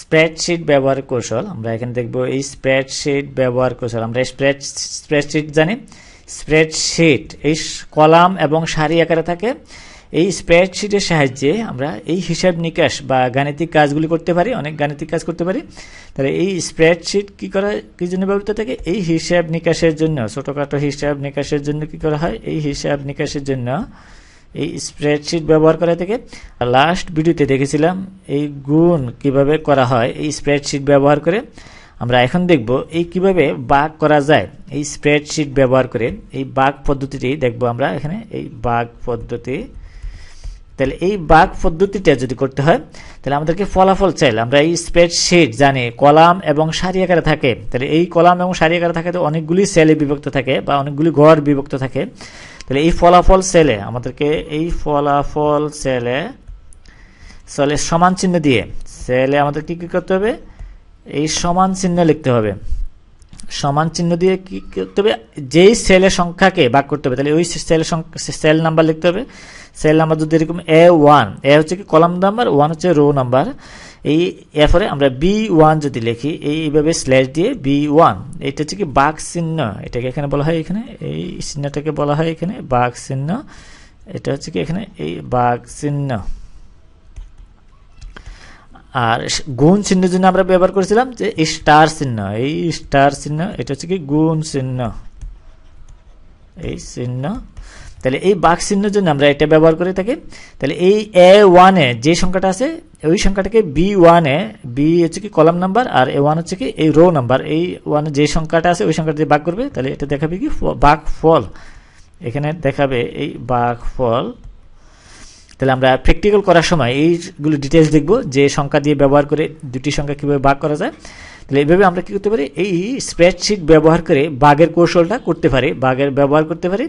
Spreadsheet ব্যবহার কৌশল, আমরা এখানে দেখব এই স্প্রেডশিট ব্যবহার কৌশল, আমরা স্প্রেড স্প্রেডশিট জানি? স্প্রেডশিট এই কলাম এবং সারি আকারে থাকে। এই স্প্রেডশিটের সাহায্যে আমরা এই হিসাব নিকাশ বা গাণিতিক কাজগুলি করতে পারি, অনেক গাণিতিক কাজ করতে পারি। তাহলে এই স্প্রেডশিট কি করা, কি জন্য ব্যবহৃত থাকে? এই হিসাব নিকাশের জন্য, ছোটোখাটো হিসাব নিকাশের জন্য কি করা হয়? এই হিসাব নিকাশের জন্য এই স্প্রেডশিট ব্যবহার করা থেকে লাস্ট ভিডিওতে দেখেছিলাম এই গুণ কীভাবে করা হয়, এই স্প্রেডশিট ব্যবহার করে। আমরা এখন দেখব এই কীভাবে বাঘ করা যায়। এই স্প্রেডশিট ব্যবহার করে এই বাঘ পদ্ধতিটি দেখব আমরা এখানে, এই বাঘ পদ্ধতি। তাহলে এই বাঘ পদ্ধতিটা যদি করতে হয়, তাহলে আমাদেরকে ফলাফল চাইলে আমরা এই স্প্রেডশিট জানি কলাম এবং সারি আকারে থাকে। তাহলে এই কলাম এবং সারি আকারে থাকে তো অনেকগুলি সেলে বিভক্ত থাকে বা অনেকগুলি গড় বিভক্ত থাকে। তাহলে এই ফলাফল সেলে আমাদেরকে এই ফলাফল সেলে সেলে সমান চিহ্ন দিয়ে সেলে আমাদের কি করতে হবে? এই সমান চিহ্ন লিখতে হবে। সমান চিহ্ন দিয়ে কি করতে হবে? যেই সেলের সংখ্যাকে ভাগ করতে হবে, তাহলে ওই সেলের সেল নাম্বার লিখতে হবে। সেল নাম্বার যদি এরকম এ ওয়ান এ হচ্ছে কি কলাম নাম্বার ওয়ান হচ্ছে রো নাম্বার এই এরপরে আমরা বি ওয়ান যদি লিখি এইভাবে স্ল্যাশ দিয়ে বি ওয়ান এটা হচ্ছে কি বাঘ চিহ্ন, এটাকে এখানে বলা হয় এখানে, এই চিহ্নটাকে বলা হয় এখানে বাঘ চিহ্ন, এটা হচ্ছে কি এখানে এই বাঘ চিহ্ন। আর গুণ চিহ্নের জন্য আমরা ব্যবহার করেছিলাম যে স্টার চিহ্ন, এই স্টার চিহ্ন, এটা হচ্ছে কি গুণ চিহ্ন। এই চিহ্ন তাহলে এই বাঘ চিহ্নের জন্য আমরা এটা ব্যবহার করে থাকি, তাহলে এই এ ওয়ানে যে সংখ্যাটা আছে, ওই সংখ্যাটাকে বি ওয়ানে বি হচ্ছে কি কলাম নাম্বার আর এ ওয়ান হচ্ছে কি এই রো নাম্বার এই ওয়ানে যে সংখ্যাটা আছে, ওই সংখ্যাটা দিয়ে বাঘ করবে, তাহলে এটা দেখাবে কি বাঘ ফল। এখানে দেখাবে এই বাঘ ফল। তাহলে আমরা প্র্যাকটিক্যাল করার সময় এইগুলো ডিটেলস দেখব, যে সংখ্যা দিয়ে ব্যবহার করে দুটি সংখ্যা কীভাবে ভাগ করা যায়। তাহলে এইভাবে আমরা কী করতে পারি? এই স্প্রেডশিট ব্যবহার করে বাঘের কৌশলটা করতে পারি বাঘের ব্যবহার করতে পারি।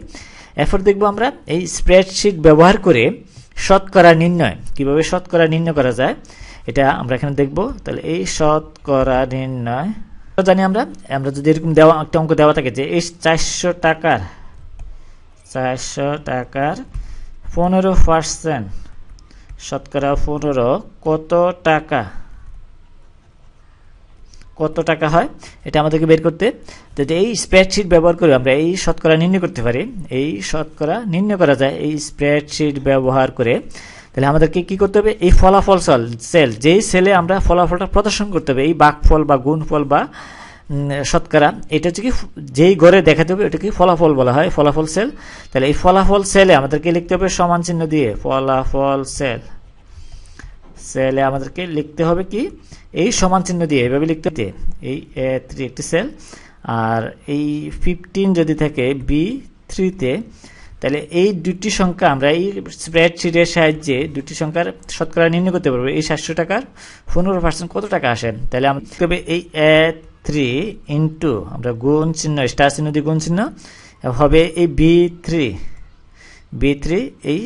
এরপর দেখব আমরা এই স্প্রেডশিট ব্যবহার করে শতকরা নির্ণয়। কীভাবে শতকরা নির্ণয় করা যায়? এটা আমরা এখানে দেখব। তাহলে এই শতকরা নির্ণয় জানি আমরা আমরা যদি এরকম দেওয়া, একটা অঙ্ক দেওয়া থাকে যে এই চারশো টাকার চারশো টাকার পনেরো পার্সেন্ট শতকরা পনেরো কত টাকা? কত টাকা হয়, এটা আমাদেরকে বের করতে। যদি এই স্প্রেডশিট ব্যবহার করে আমরা এই শতকরা নির্ণয় করতে পারি, এই শতকরা নির্ণয় করা যায় এই স্প্রেডশিট ব্যবহার করে, তাহলে আমাদেরকে কি করতে হবে? এই ফলাফল সল সেল যেই সেলে আমরা ফলাফলটা প্রদর্শন করতে হবে, এই বাঘফল বা গুণফল বা শতকরা, এটা হচ্ছে কি যেই ঘরে দেখাতে হবে ওটাকে ফলাফল বলা হয়, ফলাফল সেল তাহলে এই ফলাফল সেলে আমাদেরকে লিখতে হবে সমান চিহ্ন দিয়ে, ফলাফল সেল সেলে আমাদেরকে লিখতে হবে কি? এই সমান চিহ্ন দিয়ে, এভাবে লিখতে এই, এ, থ্রি একটি সেল। আর এই ফিফটিন যদি থাকে বি থ্রিতে তাহলে এই দুটি সংখ্যা আমরা এই স্প্রেডশিটের সাহায্যে দুটি সংখ্যার শতকরা নির্ণয় করতে পারব। এই সাতশো টাকার পনেরো পার্সেন্ট কত টাকা আসে তাহলে আমরা এই, এ থ্রি ইন্টু আমরা গুণ চিহ্ন স্টার চিহ্ন দিয়ে গুণ চিহ্ন, হবে এই বি থ্রি বি থ্রি এই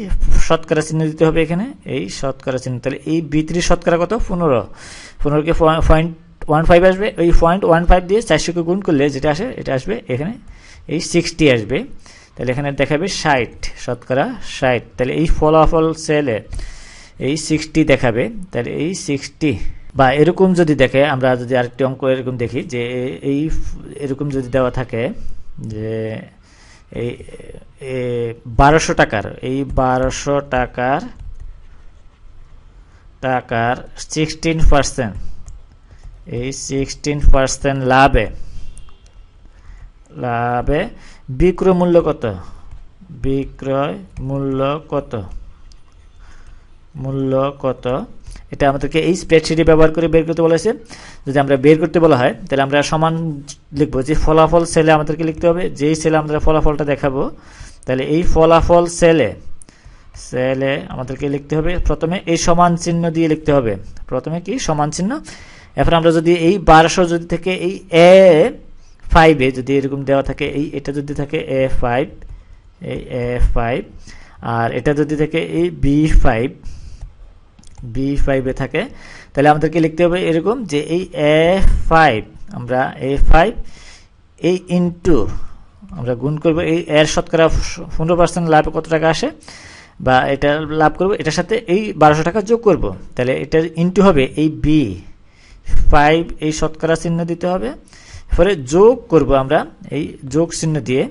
শতকরা চিহ্ন দিতে হবে এখানে, এই শতকরা চিহ্ন। তাহলে এই বি থ্রি শতকরা কত? পনেরো। পনেরোকে পয়েন্ট ওয়ান ফাইভ আসবে, ওই পয়েন্ট ওয়ান ফাইভ দিয়ে চারশোকে গুণ করলে যেটা আসে, এটা আসবে এখানে, এই সিক্সটি আসবে। তাহলে এখানে দেখাবে ষাট, শতকরা ষাট। তাহলে এই ফলাফল সেলে এই সিক্সটি দেখাবে। তাহলে এই সিক্সটি বা এরকম যদি দেখে, আমরা যদি আরেকটি অঙ্ক এরকম দেখি, যে এই এরকম যদি দেওয়া থাকে, যে এই বারোশো টাকার, এই বারোশো টাকার টাকার সিক্সটিন পার্সেন্ট এই সিক্সটিন পার্সেন্ট লাভে লাভে বিক্রয় মূল্য কত? বিক্রয় মূল্য কত? মূল্য কত? এটা আমাদেরকে এই স্প্রেডশিটে ব্যবহার করে বের করতে বলেছে। যদি আমরা বের করতে বলা হয়, তাহলে আমরা সমান লিখব যে ফলাফল সেলে আমাদেরকে লিখতে হবে। যেই সেলে আমরা ফলাফলটা দেখাবো, তাহলে এই ফলাফল সেলে সেলে আমাদেরকে লিখতে হবে। প্রথমে এই সমান চিহ্ন দিয়ে লিখতে হবে। প্রথমে কি? সমান চিহ্ন। এরপর আমরা যদি এই বারোশো যদি থেকে এই এ ফাইভে যদি এরকম দেওয়া থাকে, এই এটা যদি থাকে এ ফাইভ এই এ ফাইভ আর এটা যদি থাকে এই বি ফাইভ বি ফাইভে থাকে, তাহলে আমাদেরকে লিখতে হবে এরকম যে এই এ ফাইভ আমরা এ ফাইভ এই ইন্টু আমরা গুণ করব, এই এর শতকরা পনেরো পার্সেন্ট লাভে কত টাকা আসে? বা এটা লাভ করব, এটার সাথে এই বারোশো টাকা যোগ করব, তাহলে এটার ইন্টু হবে এই বি ফাইভ এই শতকরা চিহ্ন দিতে হবে, এরপরে যোগ করব আমরা এই যোগ চিহ্ন দিয়ে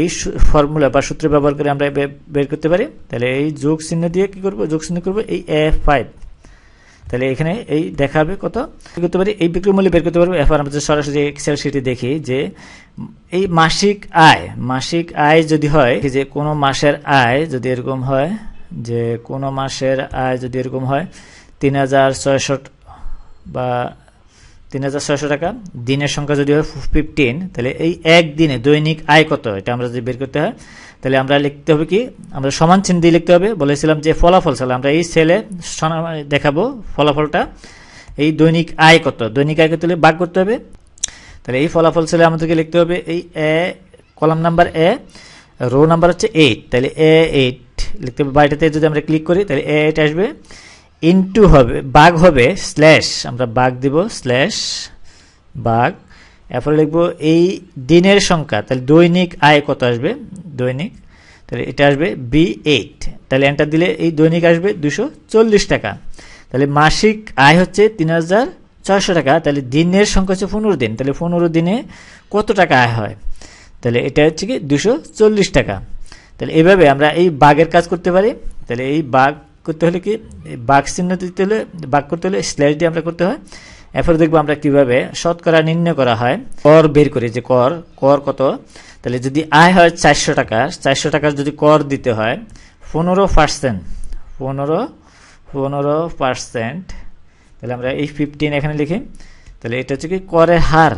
এই ফর্মুলা বা সূত্র ব্যবহার করে আমরা বের করতে পারি। তাহলে এই যোগ চিহ্ন দিয়ে কি করব? যোগ চিহ্ন করব এই এ ফাইভ তাহলে এখানে এই দেখাবে কত? করতে পারি? এই বিক্রয় মূল্য বের করতে পারব। এরপর আমরা সরাসরি এক্সেল শিটে দেখি যে এই মাসিক আয় মাসিক আয় যদি হয়, যে কোনো মাসের আয় যদি এরকম হয়, যে কোনো মাসের আয় যদি এরকম হয়, তিন হাজার ছয়শো বা তিন হাজার ছয়শো টাকা। দিনের সংখ্যা যদি হয় ফিফটিন তাহলে এই এক দিনে দৈনিক আয় কত? এটা আমরা যদি বের করতে হয়, তাহলে আমরা লিখতে হবে কি? আমরা সমান চিহ্ন দিয়ে লিখতে হবে। বলেছিলাম যে ফলাফল, তাহলে আমরা এই সেলে দেখাবো ফলাফলটা। এই দৈনিক আয় কত? দৈনিক আয় কত ভাগ করতে হবে। তাহলে এই ফলাফল সেলে আমাদেরকে লিখতে হবে এই A, column number A row number হচ্ছে এইট তাহলে এ এইট লিখতে হবে। বাড়িটাতে যদি আমরা ক্লিক করি, তাহলে এ এইট আসবে। ইনটু হবে, বাঘ হবে স্ল্যাশ আমরা বাঘ দিব স্ল্যাশ বাঘ, এরপরে লিখব এই দিনের সংখ্যা, তাহলে দৈনিক আয় কত আসবে? দৈনিক, তাহলে এটা আসবে বি এইট তাহলে এন্টার দিলে এই দৈনিক আসবে দুশো চল্লিশ টাকা, তাহলে মাসিক আয় হচ্ছে তিন হাজার ছয়শো টাকা, তাহলে দিনের সংখ্যা হচ্ছে পনেরো দিন, তাহলে পনেরো দিনে কত টাকা আয় হয়? তাহলে এটা হচ্ছে কি দুশো চল্লিশ টাকা, তাহলে এইভাবে আমরা এই বাঘের কাজ করতে পারি, তাহলে এই বাঘ করতে হলে কি বাঘ চিহ্ন দিতে হলে বাঘ করতে হলে স্ল্যাশ দিয়ে আমরা করতে হয়। এরপর দেখব আমরা কীভাবে শতকরা নির্ণয় করা হয়। কর বের করি, যে কর কর কত? তাহলে যদি আয় হয় চারশো টাকা, চারশো টাকার যদি কর দিতে হয়, পনেরো পার্সেন্ট পনেরো পনেরো পার্সেন্ট তাহলে আমরা এই ফিফটিন এখানে লিখি। তাহলে এটা হচ্ছে কি, করের হার,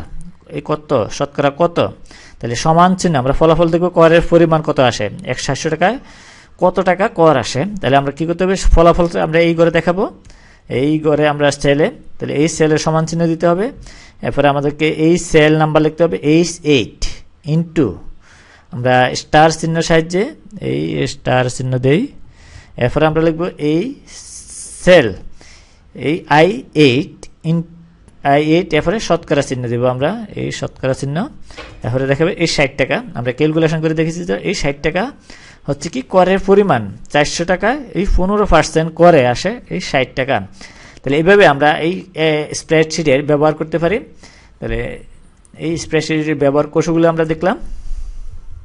এই কত, শতকরা কত? তাহলে সমান চিহ্ন, আমরা ফলাফল দেখব করের পরিমাণ কত আসে, এক আটশো টাকায় কত টাকা কর আসে? তাহলে আমরা কি করতে হবে? ফলাফল আমরা এই ঘরে দেখাবো। এই ঘরে আমরা সেলে তাহলে এই সেলের সমান চিহ্ন দিতে হবে। এরপরে আমাদেরকে এই সেল নাম্বার লিখতে হবে এইচ এইট ইন্টু আমরা স্টার চিহ্ন সাহায্যে এই স্টার চিহ্ন দেই। এরপরে আমরা লিখব এই সেল এই আই এইট এইট এরপরে শতকরা চিহ্ন দেবো আমরা। এই শতকরা চিহ্ন। এরপরে দেখাবে এই ষাট টাকা। আমরা ক্যালকুলেশন করে দেখেছি যে এই ষাট টাকা হচ্ছে কি করের পরিমাণ? চারশো টাকা, এই পনেরো পার্সেন্ট করে আসে এই ষাট টাকা। তাহলে এইভাবে আমরা এই স্প্রেডশিটের ব্যবহার করতে পারি। তাহলে এই স্প্রেডশিটের ব্যবহার কৌশলগুলো আমরা দেখলাম।